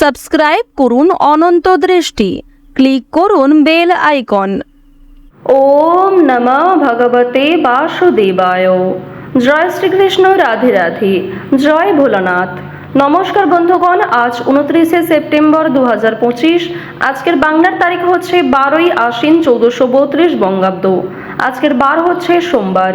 Subscribe করুন অনন্ত দৃষ্টি। Click করুন বেল আইকন। ওম নমঃ ভগবতে বাসুদেবায়। জয় শ্রীকৃষ্ণ, রাধে রাধে। জয় ভোলানাথ। নমস্কার বন্ধুগণ, আজ উনত্রিশে সেপ্টেম্বর দু হাজার পঁচিশ। আজকের বাংলার তারিখ হচ্ছে বারোই আশ্বিন চৌদ্দশো বত্রিশ বঙ্গাব্দ। আজকের বার হচ্ছে সোমবার।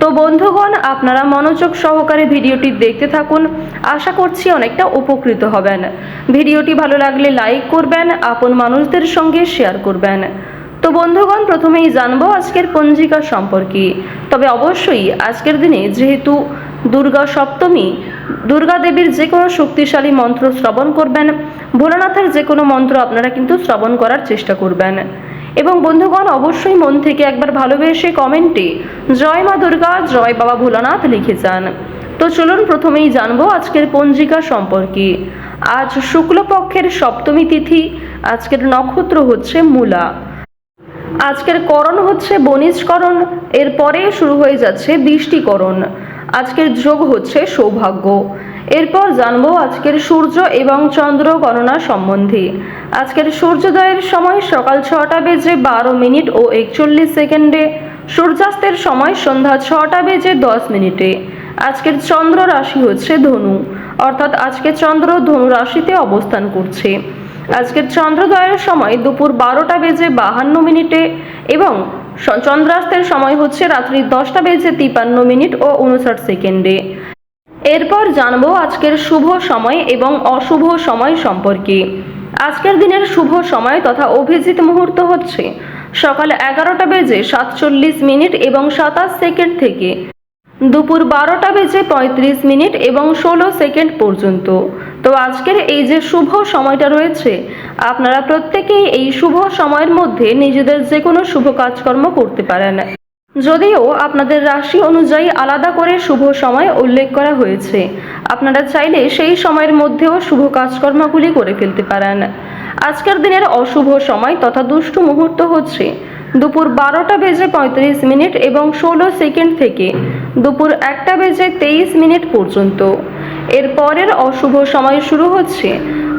তো বন্ধুগণ, আপনারা মনোযোগ সহকারে ভিডিওটি দেখতে থাকুন। আশা করছি অনেকটা উপকৃত হবেন। ভিডিওটি ভালো লাগলে লাইক করবেন, আপন মানুষদের সঙ্গে শেয়ার করবেন। তো বন্ধুগণ, প্রথমেই জানব আজকের পঞ্জিকা সম্পর্কে। তবে অবশ্যই আজকের দিনে যেহেতু দুর্গা সপ্তমী, দুর্গা দেবীর যে কোনো শক্তিশালী মন্ত্র শ্রবণ করবেন। ভোলানাথের যে কোনো মন্ত্র আপনারা কিন্তু শ্রবণ করার চেষ্টা করবেন। এবং বন্ধুগণ, অবশ্যই মন থেকে একবার ভালোবেসে কমেন্টে জয় মা দুর্গা, জয় বাবা ভোলানাথ লিখে যান। তো চলুন প্রথমেই জানব আজকের পঞ্জিকা সম্পর্কে। আজ শুক্লপক্ষের সপ্তমী তিথি, আজকের নক্ষত্র হচ্ছে মূলা। আজকের করণ হচ্ছে বনিজকরণ এরপরে শুরু হয়ে যাচ্ছে বৃষ্টিকরণ। আজকের যোগ হচ্ছে সৌভাগ্য। এরপর জানব আজকের সূর্য এবং চন্দ্র গণনা সম্বন্ধে। আজকের সূর্যোদয়ের সময় সকাল ছটা বেজে বারো মিনিট ও একচল্লিশ সেকেন্ডে। সূর্যাস্তের সময় সন্ধ্যা ছটা বেজে দশ মিনিটে। আজকের চন্দ্র রাশি হচ্ছে ধনু। অর্থাৎ আজকে চন্দ্র ধনু রাশিতে অবস্থান করছে। আজকের চন্দ্রোদয়ের সময় দুপুর বারোটা বেজে বাহান্ন মিনিটে এবং চন্দ্রাস্তের সময় হচ্ছে রাত্রি দশটা বেজে তিপান্ন মিনিট ও উনষাট সেকেন্ডে। এরপর জানব আজকের শুভ সময় এবং অশুভ সময় সম্পর্কে। আজকের দিনের শুভ সময় তথা অভিজিৎ মুহূর্ত হচ্ছে। সকাল এগারোটা বেজে সাতচল্লিশ মিনিট এবং সাতাশ সেকেন্ড থেকে। দুপুর বারোটা বেজে পঁয়ত্রিশ মিনিট এবং ষোলো সেকেন্ড পর্যন্ত। তো আজকের এই যে শুভ সময়টা রয়েছে, আপনারা প্রত্যেকেই এই শুভ সময়ের মধ্যে নিজেদের যে কোনো শুভ কাজকর্ম করতে পারেন। যদিও আপনাদের রাশি অনুযায়ী আলাদা করে শুভ সময় উল্লেখ করা হয়েছে। আপনারা চাইলে সেই সময়ের মধ্যেও শুভ কাজকর্মগুলি করে ফেলতে পারেন। আজকের দিনের অশুভ সময় তথা দুষ্টু মুহূর্ত হচ্ছে। দুপুর বারোটা বেজে পঁয়ত্রিশ মিনিট এবং ষোলো সেকেন্ড থেকে দুপুর একটা বেজে তেইশ মিনিট পর্যন্ত। এর পরের অশুভ সময় শুরু হচ্ছে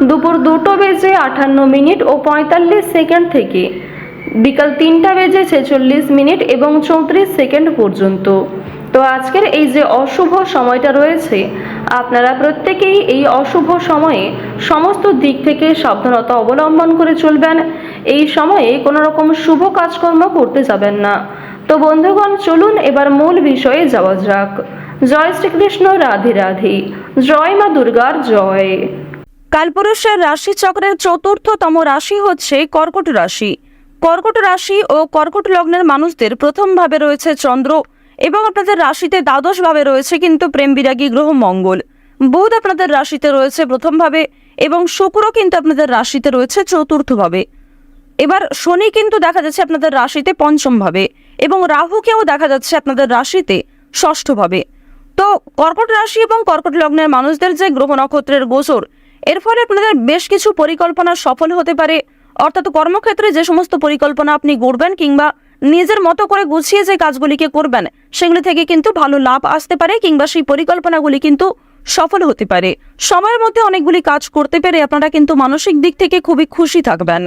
দুপুর দুটো বেজে আটান্ন মিনিট ও পঁয়তাল্লিশ সেকেন্ড থেকে। বিকাল তিনটা বেজে ছেচল্লিশ মিনিট এবং চৌত্রিশ সেকেন্ড পর্যন্ত। তো আজকের এই যে অশুভ সময়টা রয়েছে, আপনারা প্রত্যেকেই এই অশুভ সময়ে সমস্ত দিক থেকে সাবধানতা অবলম্বন করে চলবেন। এই সময়ে কোনো রকম শুভ কাজকর্ম করতে যাবেন না। তো বন্ধুগণ, চলুন এবার মূল বিষয়ে যাওয়া যাক। জয় শ্রীকৃষ্ণ, রাধে রাধে। জয় মা দুর্গার জয়। কালপুরুষের রাশি চক্রের চতুর্থতম রাশি হচ্ছে কর্কট রাশি। কর্কট রাশি ও কর্কট লগ্নের মানুষদের প্রথম ভাবে রয়েছে চন্দ্র এবং আপনাদের রাশিতে দ্বাদশ ভাবে রয়েছে কিন্তু প্রেম বিরাগী গ্রহ মঙ্গল। বুধ আপনাদের রাশিতে রয়েছে প্রথম ভাবে এবং শুক্র কিন্তু আপনাদের রাশিতে রয়েছে চতুর্থ ভাবে। এবার শনি কিন্তু দেখা যাচ্ছে আপনাদের রাশিতে পঞ্চম ভাবে এবং রাহুকেও দেখা যাচ্ছে আপনাদের রাশিতে ষষ্ঠ ভাবে। তো কর্কট রাশি এবং কর্কট লগ্নের মানুষদের যে গ্রহ নক্ষত্রের গোচর, এর ফলে আপনাদের বেশ কিছু পরিকল্পনা সফল হতে পারে। অর্থাৎ কর্মক্ষেত্রে যে সমস্ত পরিকল্পনা আপনি গড়বেন কিংবা নিজের মতো করে গুছিয়ে যে কাজগুলিকে করবেন, সেগুলি থেকে কিন্তু ভালো লাভ আসতে পারে কিংবা সেই পরিকল্পনাগুলি কিন্তু সফল হতে পারে। সময়ের মধ্যে অনেকগুলি কাজ করতে পেরে আপনারা কিন্তু মানসিক দিক থেকে খুবই খুশি থাকবেন।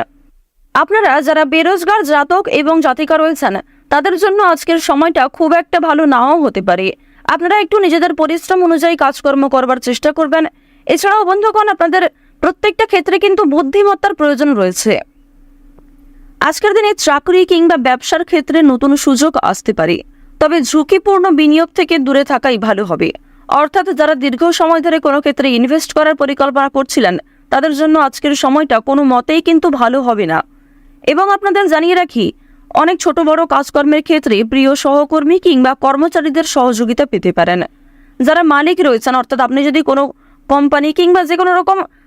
আপনারা যারা বেরোজগার, জাতক এবং জাতিকা রয়েছেন, তাদের জন্য আজকের সময়টা খুব একটা ভালো নাও হতে পারে। আপনারা একটু নিজেদের পরিশ্রম অনুযায়ী কাজকর্ম করবার চেষ্টা করবেন। এছাড়াও বন্ধুগণ, আপনাদের প্রত্যেকটা ক্ষেত্রে কিন্তু বুদ্ধিমত্তার প্রয়োজন রয়েছে। আজকের দিনে চাকরি কিংবা ব্যবসার ক্ষেত্রে নতুন সুযোগ আসতে পারে, তবে ঝুঁকিপূর্ণ বিনিয়োগ থেকে দূরে থাকাই ভালো হবে। অর্থাৎ যারা দীর্ঘ সময় ধরে কোনো ক্ষেত্রে ইনভেস্ট করার পরিকল্পনা করছিলেন, তাদের জন্য আজকের সময়টা কোনো মতেই কিন্তু ভালো হবে না। এবং আপনাদের জানিয়ে রাখি, অনেক ছোট বড় কাজকর্মের ক্ষেত্রে প্রিয় সহকর্মী কিংবা কর্মচারীদের সহযোগিতা পেতে পারেন। যারা মালিক রয়েছেন, অর্থাৎ আপনি যদি কোনো কোম্পানি কিংবা যে কোনো রকম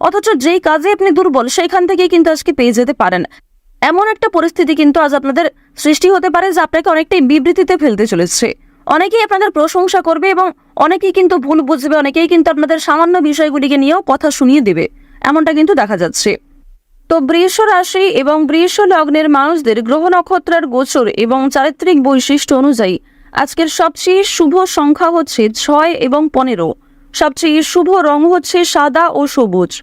অথচ যেই কাজে আপনি দুর্বল, সেইখান থেকে কিন্তু আজকে পেয়ে যেতে পারেন। এমন একটা পরিস্থিতি কিন্তু আজ আপনাদের সৃষ্টি হতে পারে যে আপনাকে অনেকটাই বিবৃতিতে ফেলতে চলেছে। অনেকেই আপনাদের প্রশংসা করবে এবং অনেকেই কিন্তু ভুল বুঝবে, অনেকেই কিন্তু আপনাদের সামান্য বিষয়গুলিকে নিয়েও কথা শুনিয়ে দেবে। এমনটা কিন্তু দেখা যাচ্ছে। তো বৃষ রাশি এবং বৃষ লগ্নের মানুষদের গ্রহ নক্ষত্রের গোচর এবং চারিত্রিক বৈশিষ্ট্য অনুযায়ী আজকের সবচেয়ে শুভ সংখ্যা হচ্ছে ছয় এবং পনেরো। সবচেয়ে শুভ রং হচ্ছে সাদা ও সবুজ।